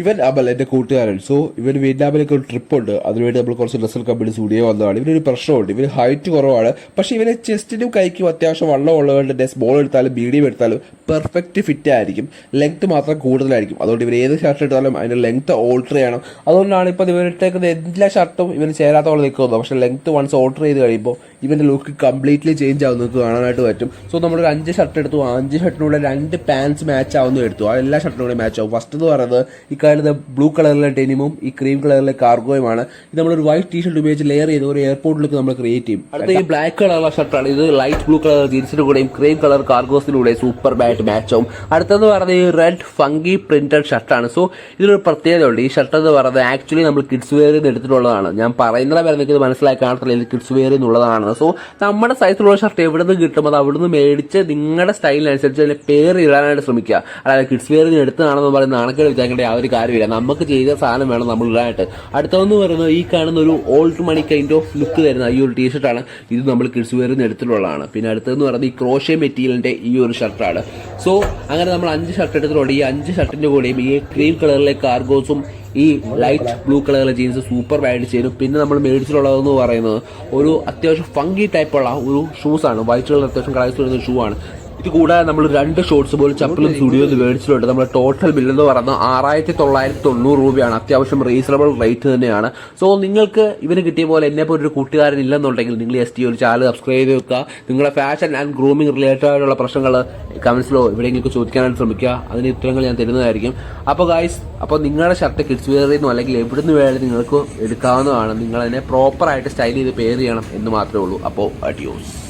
ഇവൻ അമൽ എന്റെ കൂട്ടുകാരൻ. സോ ഇവൻ വിയറ്റ്നാമിലേക്ക് ഒരു ട്രിപ്പ് ഉണ്ട്. അതിനുവേണ്ടി നമ്മൾ കുറച്ച് ഡ്രസ്സൽ കമ്പനി സ്റ്റുഡിയോ വന്നതാണ്. ഇവനൊരു പ്രശ്നമുണ്ട്. ഇവന് ഹൈറ്റ് കുറവാണ്. പക്ഷേ ഇവന് ചെസ്റ്റിനും കൈക്കും അത്യാവശ്യം വണ്ണം ഉള്ളതുകൊണ്ട് തന്നെ സ്മോൾ എടുത്താലും മീഡിയം എടുത്താലും പെർഫെക്റ്റ് ഫിറ്റ് ആയിരിക്കും. ലെങ്ത് മാത്രം കൂടുതലായിരിക്കും. അതുകൊണ്ട് ഇവർ ഏത് ഷർട്ട് എടുത്താലും അതിന്റെ ലെങ്ത് ഓൾട്ടർ ചെയ്യണം. അതുകൊണ്ടാണ് ഇപ്പോൾ ഇവരിട്ടേക്കുന്ന എല്ലാ ഷർട്ടും ഇവന് ചേരാത്തോളം നിൽക്കുന്നത്. പക്ഷേ ലെങ്ത് വൺസ് ഓൾട്ടർ ചെയ്ത് കഴിയുമ്പോൾ ഇവന്റെ ലുക്ക് കംപ്ലീറ്റ്ലി ചേഞ്ച് ആവും നിങ്ങൾക്ക് കാണാനായിട്ട് പറ്റും. സോ നമ്മളൊരു അഞ്ച് ഷർട്ട് എടുത്തു. അഞ്ച് ഷർട്ടിനുള്ള രണ്ട് പാൻസ് മാച്ച് ആവുന്ന എടുത്തു. ആ എല്ലാ ഷർട്ടിനും മാച്ച് ആവും. ഫസ്റ്റ് എന്ന് പറയുന്നത് കാണുന്ന ബ്ലൂ കളറിലെ ഡെനിമും ഈ ക്രീം കളറിലെ കാർഗോയുമാണ് ഇത് നമ്മളൊരു വൈറ്റ് ടീ ഷർട്ട് ഉപയോഗിച്ച് ലെയർ ചെയ്ത് ഒരു എയർപോർട്ടിലേക്ക് നമ്മൾ ക്രിയേറ്റ് ചെയ്യും. അടുത്ത ഈ ബ്ലാക്ക് കളറുള്ള ഷർട്ടാണ് ഇത് ലൈറ്റ് ബ്ലൂ കളർ ജീൻസിന്റെ കൂടെയും ക്രീം കളർ കാർഗോസിലൂടെ സൂപ്പർ ബാറ്റ് മാച്ച് ആവും. അടുത്തെന്ന് പറയുന്നത് ഈ റെഡ് ഫംഗി പ്രിന്റഡ് ഷർട്ടാണ് സോ ഇതിനൊരു പ്രത്യേകത ഉണ്ട് ഈ ഷർട്ട് എന്ന് പറയുന്നത് ആക്ച്വലി നമ്മൾ കിഡ്സ് വെയറിൽ നിന്ന് എടുത്തിട്ടുള്ളതാണ്. ഞാൻ പറയുന്നത് വരെ നിങ്ങൾക്ക് മനസ്സിലാക്കാൻ മനസ്സിലാക്കി കാണത്തില്ല ഇത് കിഡ്സ് വെയർ നിന്നുള്ളതാണ് സോ നമ്മുടെ സൈസിലുള്ള ഷർട്ട് എവിടെ നിന്ന് കിട്ടുമ്പോൾ അത് അവിടുന്ന് മേടിച്ച് നിങ്ങളുടെ സ്റ്റൈലിനനുസരിച്ച് അതിന്റെ പേര് ഇടാനായിട്ട് ശ്രമിക്കുക. അതായത് കിഡ്സ് വെയർ എടുത്തതാണെന്ന് പറയുന്ന നാണക്കേട് വിചാരിക്കേണ്ട ആ ഒരു കാര്യമില്ല. നമുക്ക് ചെയ്ത സാധനം വേണം നമ്മൾ ഇടാനായിട്ട്. അടുത്തതെന്ന് പറയുന്നത് ഈ കാണുന്ന ഒരു old money kind of look തരുന്ന ഈ ഒരു ടീഷർട്ടാണ് ഇത് നമ്മൾ കിഡ്സ് വെയറിൽ നിന്ന് എടുത്തിട്ടുള്ളതാണ്. പിന്നെ അടുത്തതെന്ന് പറയുന്നത് ഈ ക്രോഷേ മെറ്റീരിയലിന്റെ ഈ ഒരു ഷർട്ടാണ് സോ അങ്ങനെ നമ്മൾ അഞ്ച് ഷർട്ട് എടുത്തിട്ടുണ്ട്. ഈ അഞ്ച് ഷർട്ടിന്റെ കൂടെയും ഈ ക്രീം കളറിലെ കാർഗോസും ഈ ലൈറ്റ് ബ്ലൂ കളറുള്ള ജീൻസ് സൂപ്പർ ആയിട്ട് ചേരും പിന്നെ നമ്മൾ മേടിച്ചിട്ടുള്ളതെന്ന് പറയുന്നത് ഒരു അത്യാവശ്യം ഫങ്കി ടൈപ്പുള്ള ഒരു ഷൂസ് ആണ്. വൈറ്റ് കളർ അത്യാവശ്യം കളേഴ്സ് വരുന്ന ഷൂ ആണ്. ഇത് കൂടാതെ നമ്മൾ രണ്ട് ഷോർട്സ് പോലും ചപ്പലും സ്റ്റുഡിയോ മേടിച്ചിട്ടുണ്ട്. നമ്മൾ ടോട്ടൽ ബില്ല് എന്ന് പറയുന്നത് ആറായിരത്തി തൊള്ളായിരത്തി തൊണ്ണൂറ് രൂപയാണ്. അത്യാവശ്യം റീസണബിൾ റേറ്റ് തന്നെയാണ്. സോ നിങ്ങൾക്ക് ഇവന് കിട്ടിയ പോലെ എന്നെ പോലെ ഒരു കൂട്ടുകാരൻ ഇല്ലെന്നുണ്ടെങ്കിൽ നിങ്ങൾ എസ് ടി ഒരു ചാനൽ സബ്സ്ക്രൈബ് ചെയ്ത് വെക്കുക. നിങ്ങളുടെ ഫാഷൻ ആൻഡ് ഗ്രൂമിംഗ് റിലേറ്റഡ് ആയിട്ടുള്ള പ്രശ്നങ്ങൾ കമൻസിലോ എവിടെയെങ്കിലും ചോദിക്കാനായിട്ട് ശ്രമിക്കുക. അതിന് ഉത്തരങ്ങൾ ഞാൻ തരുന്നതായിരിക്കും. അപ്പോൾ ഗായ്സ് അപ്പോൾ നിങ്ങളുടെ ഷർട്ട് കിഡ്സ് വെയറിൽ അല്ലെങ്കിൽ എവിടുന്ന് വേണമെങ്കിൽ നിങ്ങൾക്ക് എടുക്കാവുന്നതാണ്. നിങ്ങൾ അതിനെ പ്രോപ്പറായിട്ട് സ്റ്റൈൽ ചെയ്ത് പെയർ ചെയ്യണം എന്ന് മാത്രമേ ഉള്ളൂ. അപ്പോൾ അഡിയോസ്